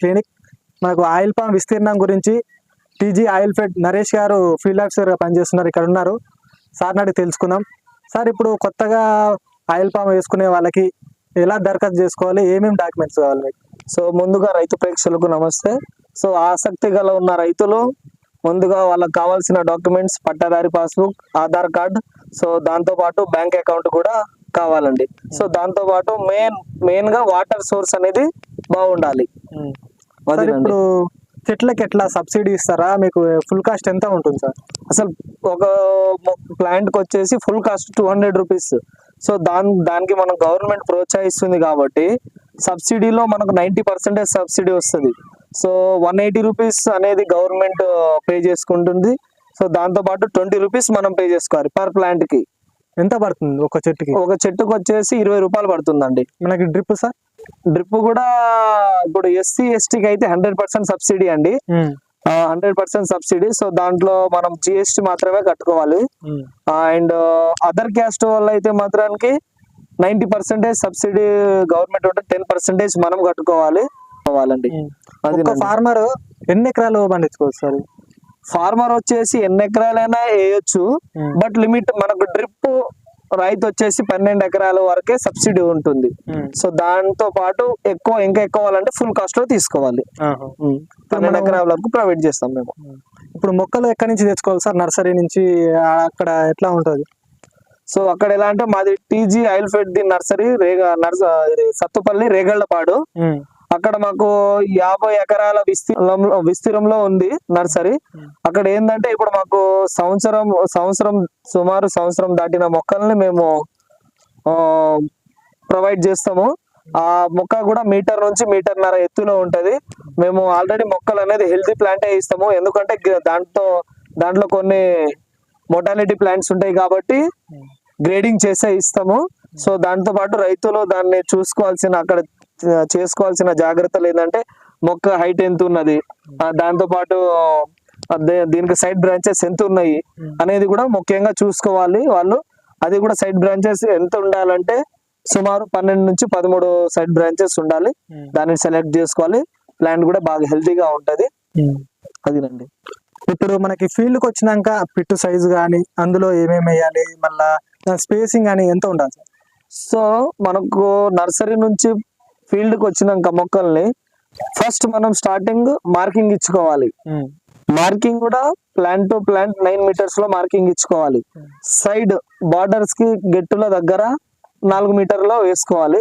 Clinic. మనకు oil palm విస్తీర్ణం గురించి టీజీ ఆయిల్ ఫెడ్ నరేష్ గారు ఫీల్డ్ ఆఫీసర్గా పనిచేస్తున్నారు ఇక్కడ ఉన్నారు. సార్ నాటి తెలుసుకుందాం. సార్ ఇప్పుడు కొత్తగా ఆయిల్ పామ్ వేసుకునే వాళ్ళకి ఎలా దరఖాస్తు చేసుకోవాలి? ఏమేమి డాక్యుమెంట్స్ కావాలి మీకు? సో ముందుగా రైతు ప్రేక్షకులకు నమస్తే. సో ఆసక్తి గల ఉన్న రైతులు ముందుగా వాళ్ళకి కావాల్సిన డాక్యుమెంట్స్ పట్టాదారి పాస్బుక్ ఆధార్ కార్డ్ సో దాంతోపాటు బ్యాంక్ అకౌంట్ కూడా కావాలండి. సో దాంతోపాటు మెయిన్ మెయిన్గా వాటర్ సోర్స్ అనేది బాగుండాలి. సార్. ఇప్పుడు చెట్లకి ఎట్లా సబ్సిడీ ఇస్తారా? మీకు ఫుల్ కాస్ట్ ఎంత ఉంటుంది సార్? అసలు ఒక ప్లాంట్కి వచ్చేసి full cost two hundred rupees. So దాని దానికి మనం గవర్నమెంట్ ప్రోత్సహిస్తుంది కాబట్టి సబ్సిడీలో మనకు నైంటీ పర్సెంటేజ్ సబ్సిడీ వస్తుంది. సో వన్ ఎయిటీ రూపీస్ అనేది గవర్నమెంట్ పే చేసుకుంటుంది. సో దాంతో పాటు ట్వంటీ రూపీస్ మనం పే చేసుకోవాలి పర్ ప్లాంట్కి ఎంత పడుతుంది ఒక చెట్టుకి? ఒక చెట్టుకు వచ్చేసి ఇరవై రూపాయలు పడుతుందండి. మనకి డ్రిప్ సార్? డ్రిప్ కూడా ఇప్పుడు ఎస్సీ ఎస్టీకి అయితే హండ్రెడ్ పర్సెంట్ సబ్సిడీ అండి. Hundred percent subsidy. సో దాంట్లో మనం జిఎస్టీ మాత్రమే కట్టుకోవాలి. అండ్ అదర్ క్యాస్ట్ వల్ల అయితే మాత్రానికి నైన్టీ పర్సెంటేజ్ సబ్సిడీ గవర్నమెంట్ ఉంటే టెన్ పర్సెంటేజ్ మనం కట్టుకోవాలి. కావాలండి. ఫార్మర్ ఎన్ని ఎకరాలు పండించుకోవచ్చు సార్? ఫార్మర్ వచ్చేసి ఎన్ని ఎకరాలైనా వేయొచ్చు. బట్ లిమిట్ మనకు డ్రిప్ రైతు వచ్చేసి పన్నెండు ఎకరాల వరకే సబ్సిడీ ఉంటుంది. సో దాంతో పాటు ఎక్కువ ఇంకా ఎక్కువ కావాలంటే ఫుల్ కాస్ట్లో తీసుకోవాలి పన్నెండు ఎకరాల వరకు ప్రొవైడ్ చేస్తాం మేము. ఇప్పుడు మొక్కలు ఎక్కడి నుంచి తెచ్చుకోవాలి సార్? నర్సరీ నుంచి అక్కడ ఎట్లా ఉంటుంది? సో అక్కడ ఎలా అంటే మాది TG oil fed the nursery రేగ నర్స సత్తుపల్లి రేగళ్ళపాడు అక్కడ మాకు యాభై ఎకరాల విస్తీర్ణంలో విస్తీర్ణంలో ఉంది నర్సరీ. అక్కడ ఏంటంటే ఇప్పుడు మాకు సంవత్సరం సంవత్సరం సుమారు సంవత్సరం దాటిన మొక్కల్ని మేము ప్రొవైడ్ చేస్తాము. ఆ మొక్క కూడా మీటర్ నుంచి మీటర్న్నర ఎత్తులో ఉంటది. మేము ఆల్రెడీ మొక్కలు అనేది హెల్తీ ప్లాంటే ఇస్తాము. ఎందుకంటే దాంట్లో దాంట్లో కొన్ని మొటాలిటీ ప్లాంట్స్ ఉంటాయి కాబట్టి గ్రేడింగ్ చేసే ఇస్తాము. సో దాంతో పాటు రైతులు దాన్ని చూసుకోవాల్సిన అక్కడ చేసుకోవాల్సిన జాగ్రత్తలు ఏంటంటే మొక్క హైట్ ఎంత ఉన్నది దాంతో పాటు దీనికి సైడ్ బ్రాంచెస్ ఎంత ఉన్నాయి అనేది కూడా ముఖ్యంగా చూసుకోవాలి వాళ్ళు. అది కూడా సైడ్ బ్రాంచెస్ ఎంత ఉండాలంటే సుమారు పన్నెండు నుంచి పదమూడు సైడ్ బ్రాంచెస్ ఉండాలి. దాన్ని సెలెక్ట్ చేసుకోవాలి. ప్లాంట్ కూడా బాగా హెల్తీగా ఉంటది. అదినండి. ఇప్పుడు మనకి ఫీల్డ్కి వచ్చినాక పిట్టు సైజు కానీ అందులో ఏమేమి వేయాలి మళ్ళా స్పేసింగ్ అని ఎంత ఉండాలి? సో మనకు నర్సరీ నుంచి ఫీల్డ్కి వచ్చినాక మొక్కల్ని ఫస్ట్ మనం స్టార్టింగ్ మార్కింగ్ ఇచ్చుకోవాలి. మార్కింగ్ కూడా ప్లాంట్ టు ప్లాంట్ నైన్ మీటర్స్లో మార్కింగ్ ఇచ్చుకోవాలి. సైడ్ బార్డర్స్కి గెట్టుల దగ్గర నాలుగు మీటర్లో వేసుకోవాలి.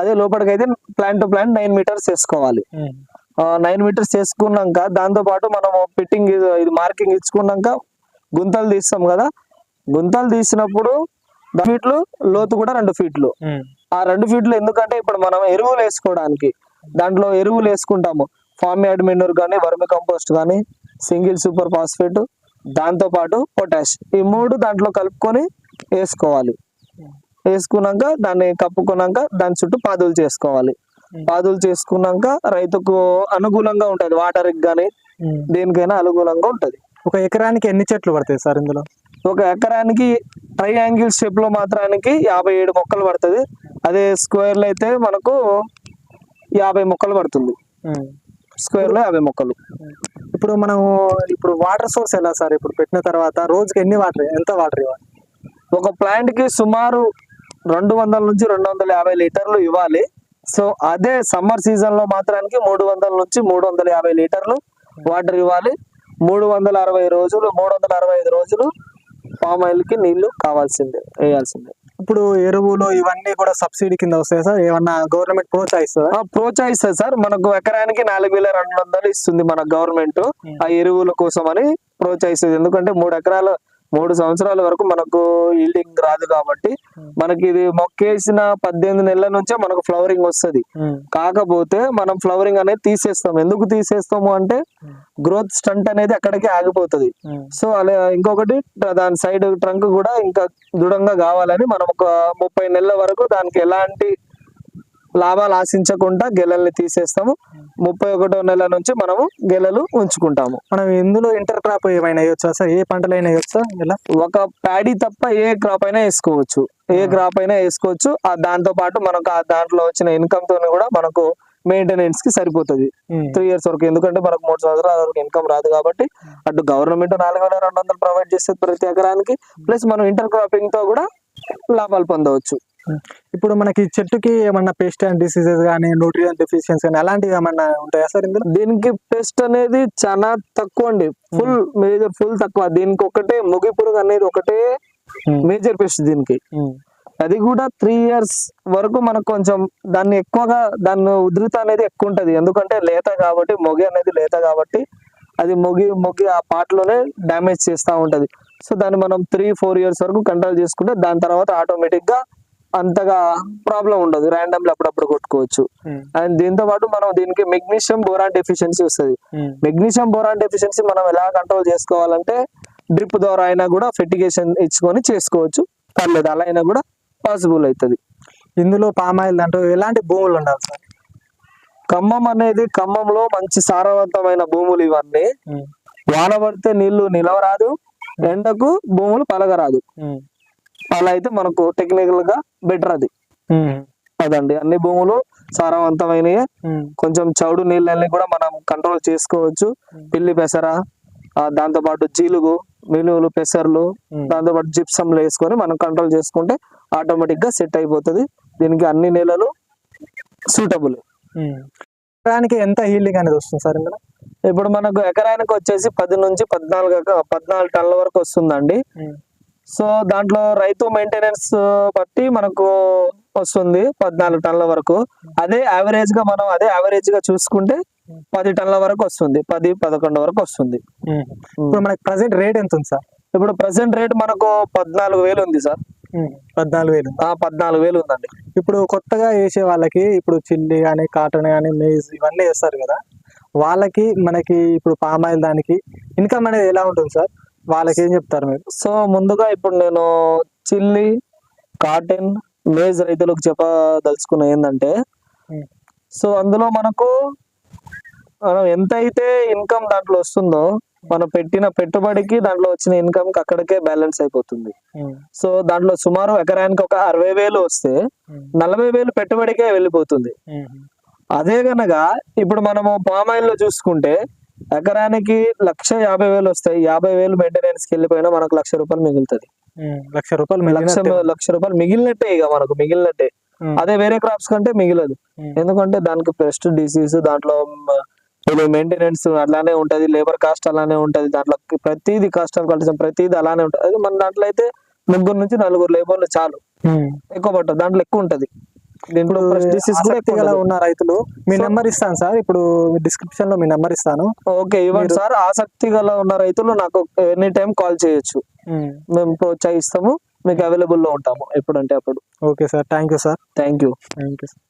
అదే లోపలికైతే plant to plant nine metres వేసుకోవాలి. నైన్ మీటర్స్ చేసుకున్నాక దాంతో పాటు మనం ఫిట్టింగ్ ఇది మార్కింగ్ ఇచ్చుకున్నాక గుంతలు తీస్తాం కదా. గుంతలు తీసినప్పుడు ఫీట్లు లోతు కూడా రెండు ఫీట్లు. ఆ రెండు ఫీట్లు ఎందుకంటే ఇప్పుడు మనం ఎరువులు వేసుకోవడానికి దాంట్లో ఎరువులు వేసుకుంటాము. ఫార్మ్ యార్డ్ మెనూర్ కానీ వర్మి కంపోస్ట్ కానీ సింగిల్ సూపర్ ఫాస్ఫేట్ దాంతో పాటు పొటాష్. ఈ మూడు దాంట్లో కలుపుకొని వేసుకోవాలి. వేసుకున్నాక దాన్ని కప్పుకున్నాక దాని చుట్టూ పాదులు చేసుకోవాలి. పాదులు చేసుకున్నాక రైతుకు అనుకూలంగా ఉంటది. వాటర్కి కానీ దేనికైనా అనుకూలంగా ఉంటది. ఒక ఎకరానికి ఎన్ని చెట్లు పడతాయి సార్ ఇందులో? ఒక ఎకరానికి ట్రయాంగిల్ షేప్లో మాత్రానికి యాభై ఏడు మొక్కలు పడుతుంది. అదే స్క్వేర్లో అయితే మనకు యాభై మొక్కలు పడుతుంది. స్క్వేర్లో యాభై మొక్కలు. ఇప్పుడు మనం ఇప్పుడు వాటర్ సోర్స్ ఎలా సార్? ఇప్పుడు పెట్టిన తర్వాత రోజుకి ఎన్ని వాటర్ ఎంత వాటర్ ఇవ్వాలి? ఒక ప్లాంట్కి సుమారు రెండు వందల నుంచి రెండు వందల యాభై లీటర్లు ఇవ్వాలి. సో అదే సమ్మర్ సీజన్లో మాత్రానికి మూడు వందల నుంచి మూడు వందల యాభై లీటర్లు వాటర్ ఇవ్వాలి. మూడు వందల అరవై రోజులు మూడు వందల అరవై ఐదు రోజులు పామ్ ఆయిల్కి నీళ్ళు కావాల్సిందే వేయాల్సిందే. ఇప్పుడు ఎరువులు ఇవన్నీ కూడా సబ్సిడీ కింద వస్తాయి సార్? ఏమన్నా గవర్నమెంట్ ప్రోత్సహిస్తుందా? ప్రోత్సహిస్తుంది సార్. మనకు ఎకరానికి నాలుగు వేల రెండు వందలు ఇస్తుంది మన గవర్నమెంట్. ఆ ఎరువుల కోసం అని ప్రోత్సహిస్తుంది. ఎందుకంటే మూడు ఎకరాల మూడు సంవత్సరాల వరకు మనకు ఈల్డింగ్ రాదు కాబట్టి మనకి ఇది మొక్కేసిన పద్దెనిమిది నెలల నుంచే మనకు ఫ్లవరింగ్ వస్తది. కాకపోతే మనం ఫ్లవరింగ్ అనేది తీసేస్తాం. ఎందుకు తీసేస్తాము అంటే గ్రోత్ స్టంట్ అనేది అక్కడికి ఆగిపోతుంది. సో అలా ఇంకొకటి దాని సైడ్ ట్రంక్ కూడా ఇంకా దృఢంగా కావాలని మనం ఒక ముప్పై నెలల వరకు దానికి ఎలాంటి లాభాలు ఆశించకుండా గెలల్ని తీసేస్తాము. ముప్పై ఒకటో నెల నుంచి మనము గెలలు ఉంచుకుంటాము. మనం ఇందులో ఇంటర్ క్రాప్ ఏమైనా వేయొచ్చా సార్? ఏ పంటలైనా వేయొచ్చా? ఇలా ఒక ప్యాడీ తప్ప ఏ క్రాప్ అయినా వేసుకోవచ్చు. ఏ క్రాప్ అయినా వేసుకోవచ్చు. ఆ దాంతో పాటు మనకు ఆ దాంట్లో వచ్చిన ఇన్కమ్ తోని కూడా మనకు మెయింటెనెన్స్కి సరిపోతుంది. త్రీ ఇయర్స్ వరకు. ఎందుకంటే మనకు మూడు సంవత్సరాల వరకు ఇన్కమ్ రాదు కాబట్టి అటు గవర్నమెంట్ నాలుగు వేల రెండు వందలు ప్రొవైడ్ చేస్తుంది ప్రతి ఎకరానికి ప్లస్ మనం ఇంటర్ క్రాపింగ్తో కూడా లాభాలు పొందవచ్చు. ఇప్పుడు మనకి చెట్టుకి ఏమన్నా పెస్ట్ అండ్ డిసీజెస్ కానీ న్యూట్రియన్ డెఫిషియన్సీ కానీ అలాంటివి ఏమన్నా ఉంటాయా సార్ ఇందులో? దీనికి పెస్ట్ అనేది చాలా తక్కువ అండి. ఫుల్ మేజర్ ఫుల్ తక్కువ. దీనికి ఒకటే ముగి పురుగు అనేది ఒకటే మేజర్ పెస్ట్ దీనికి. అది కూడా త్రీ ఇయర్స్ వరకు మనకు కొంచెం దాన్ని ఎక్కువగా దాని ఉధృత అనేది ఎక్కువ ఉంటది. ఎందుకంటే లేత కాబట్టి మొగి అనేది లేత కాబట్టి అది మొగి మొగి ఆ పాటలోనే డ్యామేజ్ చేస్తూ ఉంటది. సో దాన్ని మనం త్రీ ఫోర్ ఇయర్స్ వరకు కంట్రోల్ చేసుకుంటే దాని తర్వాత ఆటోమేటిక్గా అంతగా ప్రాబ్లం ఉండదు. ర్యాండమ్లీ అప్పుడప్పుడు కొట్టుకోవచ్చు. అండ్ దీంతో పాటు మనం దీనికి మెగ్నీషియం బోరాన్ డెఫిషియన్సీ వస్తుంది. మెగ్నీషియం బోరాన్ డెఫిషియన్సీ మనం ఎలా కంట్రోల్ చేసుకోవాలంటే డ్రిప్ ద్వారా అయినా కూడా ఫెర్టిగేషన్ ఇచ్చుకొని చేసుకోవచ్చు. పర్లేదు అలా అయినా కూడా పాసిబుల్ అవుతుంది ఇందులో పామాయిల్ అంటూ ఎలాంటి భూములు ఉండాలి సార్? ఖమ్మం అనేది ఖమ్మంలో మంచి సారవంతమైన భూములు ఇవన్నీ. వాన పడితే నీళ్ళు నిలవరాదు. ఎండకు భూములు పలగరాదు. అలా అయితే మనకు టెక్నికల్గా బెటర్ అది. అదండి. అన్ని భూములు సారవంతమైనవి కొంచెం చౌడు నీళ్ళని కూడా మనం కంట్రోల్ చేసుకోవచ్చు. పిల్లి పెసర దాంతో పాటు జీలుగు మినువులు పెసర్లు దాంతో పాటు జిప్సంలు వేసుకొని మనం కంట్రోల్ చేసుకుంటే ఆటోమేటిక్గా సెట్ అయిపోతుంది. దీనికి అన్ని నెలలు సూటబుల్ ఎకరానికి ఎంత హీల్డింగ్ అనేది వస్తుంది సార్ ఇందులో? ఇప్పుడు మనకు ఎకరానికి వచ్చేసి పది నుంచి పద్నాలుగు పద్నాలుగు టన్నుల వరకు వస్తుందండి. సో దాంట్లో రైతు మెయింటెనెన్స్ బట్టి మనకు వస్తుంది పద్నాలుగు టన్నుల వరకు. అదే యావరేజ్గా మనం అదే యావరేజ్గా చూసుకుంటే పది టన్నుల వరకు వస్తుంది. పది పదకొండు వరకు వస్తుంది. ఇప్పుడు మనకి ప్రజెంట్ రేట్ ఎంత ఉంది సార్? ఇప్పుడు ప్రెసెంట్ రేట్ మనకు పద్నాలుగు వేలు ఉంది సార్. పద్నాలుగు వేలు. ఆ పద్నాలుగు వేలు ఉందండి. ఇప్పుడు కొత్తగా వేసే వాళ్ళకి ఇప్పుడు చిల్లి కానీ కాటన్ కానీ మేజ్ ఇవన్నీ వేస్తారు కదా. వాళ్ళకి మనకి ఇప్పుడు పామాయిల్ దానికి ఇన్కమ్ అనేది ఎలా ఉంటుంది సార్? వాళ్ళకి ఏం చెప్తారు మీరు? సో ముందుగా ఇప్పుడు నేను చిల్లి కాటన్ మేజ్ రైతులకు చెప్పదలుచుకున్న ఏంటంటే. సో అందులో మనకు మనం ఎంత అయితే ఇన్కమ్ దాంట్లో వస్తుందో మనం పెట్టిన పెట్టుబడికి దాంట్లో వచ్చిన ఇన్కమ్ అక్కడికే బ్యాలెన్స్ అయిపోతుంది. సో దాంట్లో సుమారు ఎకరానికి ఒక అరవై వేలు వస్తే నలభై వేలు పెట్టుబడికే వెళ్ళిపోతుంది. అదే గనక ఇప్పుడు మనము పామాయిల్లో చూసుకుంటే ఎకరానికి లక్ష యాభై వేలు వస్తాయి. యాభై వేలు మెయింటెనెన్స్కి వెళ్ళిపోయినా మనకు లక్ష రూపాయలు మిగులుతుంది. లక్ష రూపాయలు లక్ష. లక్ష రూపాయలు మిగిలినట్టే ఇక మనకు మిగిలినట్టే. అదే వేరే క్రాప్స్ కంటే మిగిలదు. ఎందుకంటే దానికి పెస్ట్ డిసీజ్ దాంట్లో మెయింటెనెన్స్ అట్లానే ఉంటది లేబర్ కాస్ట్ అలానే ఉంటది. దాంట్లో ప్రతిది కాస్ట్ ఆఫ్ కల్చర్ ప్రతిది అలానే ఉంటది. మన దాంట్లో అయితే ముగ్గురు నుంచి నలుగురు లేబర్లు చాలు. ఎక్కువ పట్టదు. దాంట్లో ఎక్కువ ఉంటది. ఇప్పుడు డిసీజ్ కూడా. ఉన్న రైతులు మీ నెంబర్ ఇస్తాను సార్. ఇప్పుడు డిస్క్రిప్షన్లో మీ నెంబర్ ఇస్తాను. ఓకే ఇవ్వండి సార్. ఆసక్తి గల ఉన్న రైతులు నాకు ఎనీ టైం కాల్ చేయొచ్చు. మేము. ప్రోత్సహిస్తాము. మీకు అవైలబుల్లో ఉంటాము ఎప్పుడంటే అప్పుడు. Okay sir. Thank you sir. Thank you. Thank you